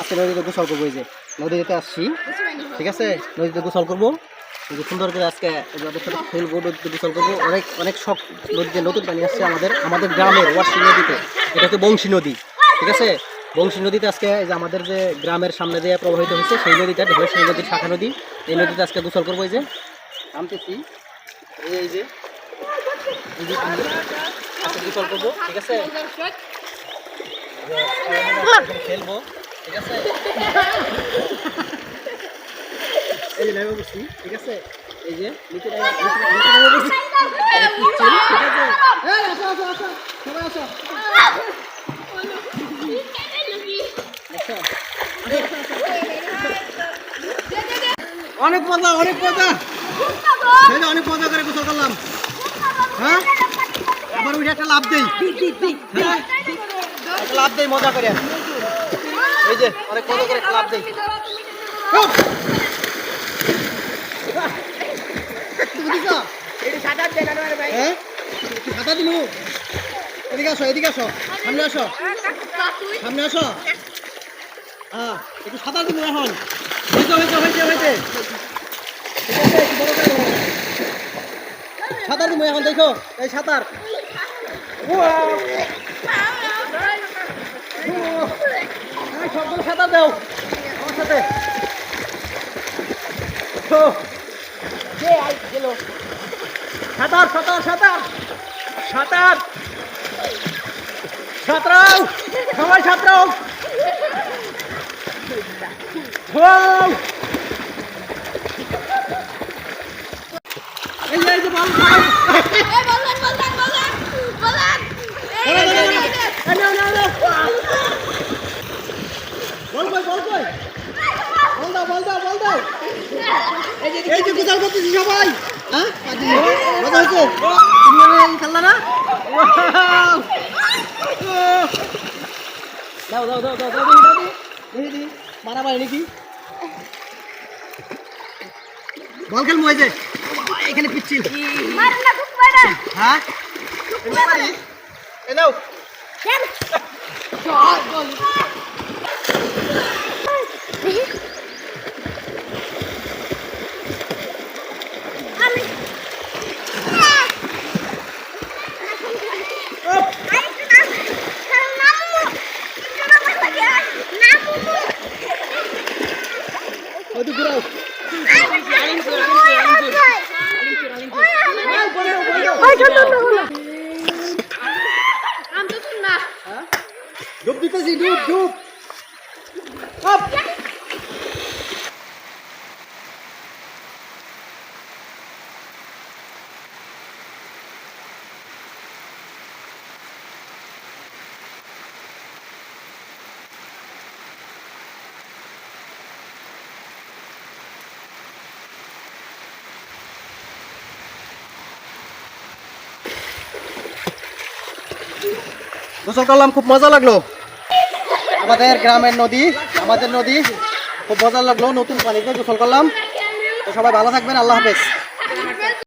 আজকে নদীতে গোসল করব এই যে। নদীতে আসছি। ঠিক আছে? নদীতে গোসল করব। যে সুন্দর করে আজকে ওদের সাথে নদীতে গোসল করব। অনেক অনেক শখ নদীতে নতুন পানি আসছে আমাদের আমাদের গ্রামের ওয়ার্সি নদীতে। এটা হচ্ছে বংশী নদী। ঠিক আছে? বংশী নদীতে আজকে যে আমাদের যে গ্রামের সামনে দিয়ে প্রবাহিত হচ্ছে, সেই নদীটা ঢেলেশ্বরী নদীর শাখা নদী, এই নদীতে আজকে গোসল করব এই যে। নামতেছি। এই যে আজকে করব। ঠিক আছে? খেলব। ঠিক আছে? এই যে নাইবা বসছি ঠিক আছে? এই যে নিচে নাইবা নিচে নিচে বসছি ঠিক আছে? এই আসো আসো আসো সবাই আসো। আসো অনেক মজা অনেক মজা। যে অনেক মজা করে গোসল করলাম। হ্যাঁ? আবার ওইটা একটা লাভ দেই। হ্যাঁ? লাভ দেই মজা করে। এই যে সাঁতার? এদিকে এদিকে সামনে সামনে এখন। সাঁতার দিবো এখন দেখো এই সাঁতার। সবগুলো সাঁতার দাও। আমার সাথে। সাঁতার সাঁতার সাঁতার। সাঁতার। সাঁতরাও। সবাই সাঁতরাও! এই যে এই যে বল বল এই নাও, নাও, নাও। বল কই বল কই বল দাও এই যে গোসল করতেছি সবাই? হ্যাঁ? মজা হয়েছে তুমি এই খেললা না? দাও দাও দাও দাও দাও দাও দেখি দেখি দেখি মারা পারে নাকি? বল খেলব এই যে। এখানে পিচ্ছিল হ্যাঁ? ডুব দিতেছি ডুব ডুব আপ গোসল করলাম খুব মজা লাগল আমাদের গ্রামের নদী, আমাদের নদী। খুব মজা লাগল, নতুন পানিতে গোসল করলাম। তো সবাই ভালো থাকবেন, আল্লাহ হাফেজ।